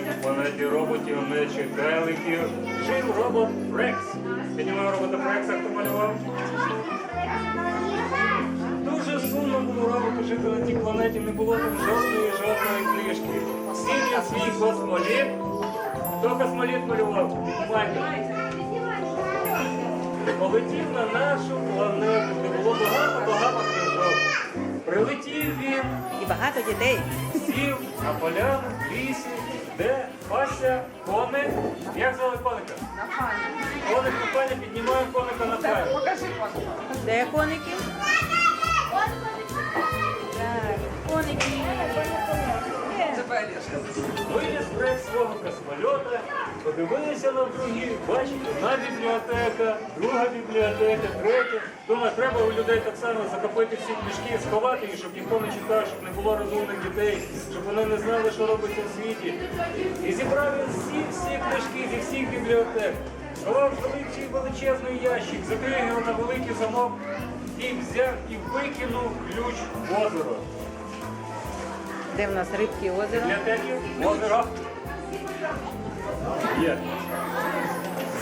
планеті роботів, не читайликів. Жив робот Рекс. Піднімав робота Рекса, хто малював. Дуже сумно було роботу жити на тій планеті, не було там жодної жодної книжки. Він свій космоліт. Хто космоліт малював? Полетів на нашу планету, де було багато-багато книжок. Прилетів він, І багато дітей. сів на поляну, лісі, де пася коник. Як звали коника? Коник на пані піднімає коника на пані. Де коники? Так, коники. Це брек свого космольота, подивилися навкруги, бачить одна бібліотека, друга бібліотека, третя. Думаю, треба у людей так само закопити всі книжки, сховати їх, щоб ніхто не читав, щоб не було розумних дітей, щоб вони не знали, що робиться в світі. І зібрав він всі всі книжки зі всіх бібліотек. Сховав великий величезний ящик, закрив його на великий замок і взяв і викинув ключ в озеро. Де в нас рибки озеро? Бібліотеки, озеро. Є.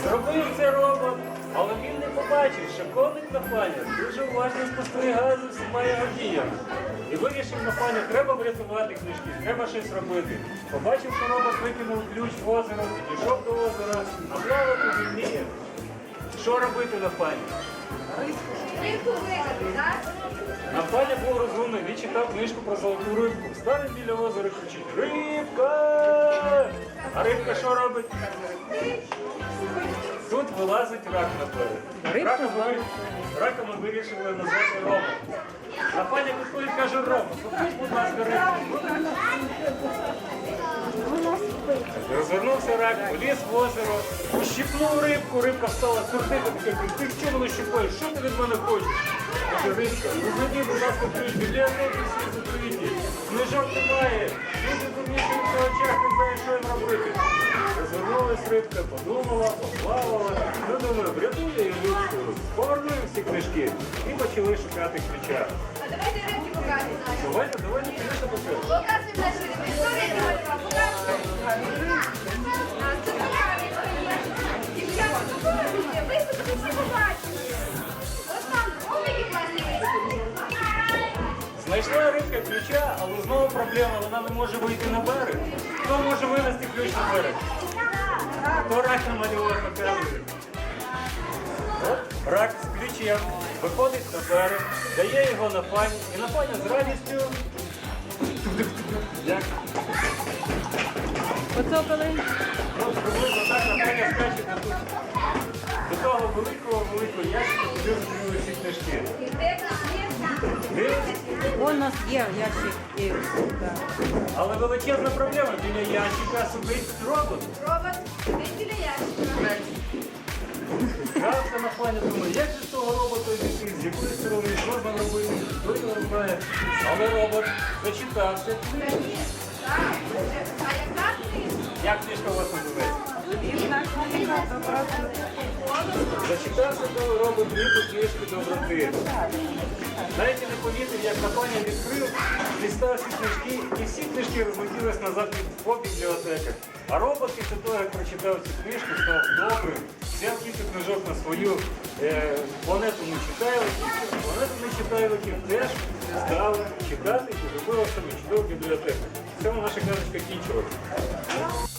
Зробив це робот, але він не побачив, що коник на пані дуже уважно спостерігає за всіма його діями. І вирішив на пані, треба врятувати книжки, треба щось робити. Побачив, що робот викинув ключ в озеро, підійшов до озера, а плавати не вміє. Що робити на пані? На пані був розумний, він читав книжку про золоту рибку. Стане біля озера і кричить Рибка! А рибка що робить? Тут вилазить рак на берег. Рака ми, рака ми вирішили назвати Рома. А пані підходить каже Рома, купіть, будь ласка, рибку. Рак, поліз в озеро, ущипнув рибку, рибка стала сердито, така, ти чого мене щипаєш? Що ти від мене хочеш? Каже, рибка, ну зайди, будь ласка, ключ, бібліотеки всі закриті, книжок немає, люди дурніші в очах не знають, що їм робити. Розвернулась рибка, подумала, поплавала, ну думаю, врятую її людську, повернули всі книжки і почали шукати ключа. А давайте рибки покажемо. Давайте, давайте, конечно, покажемо. Знайшла ключа, але знову проблема, вона не може вийти на берег. Хто може винести ключ на берег? Хто рак намалював на камері? Рак з ключем виходить на берег, дає його на пані, і на пані з радістю. Як? Поцокали. Ну, приблизно так на пані скаче на тут. До того великого великого ящика, куди закрили всі книжки. У нас є ящик. І, да. але величезна проблема. Біля ящика сидить робот. Робот, він біля ящика. Грався на плані, думаю, як же з того робота зійти, з якої сторони, ним робити, хто його знає. Але робот зачитався. Так. А яка книжка? Як книжка у вас називається? Зачитався того робот ліпу книжки доброти. Навіть не помітив, як Натаня відкрив, дістав всі книжки, і всі книжки розлетілись назад по бібліотеках. А робот після того, як прочитав цю книжку, став добрим, взяв кілька книжок на свою е, планету нечитайликів, планету нечитайликів теж стали читати і зробила себе чудову бібліотеку. В цьому наша казочка кінчилась.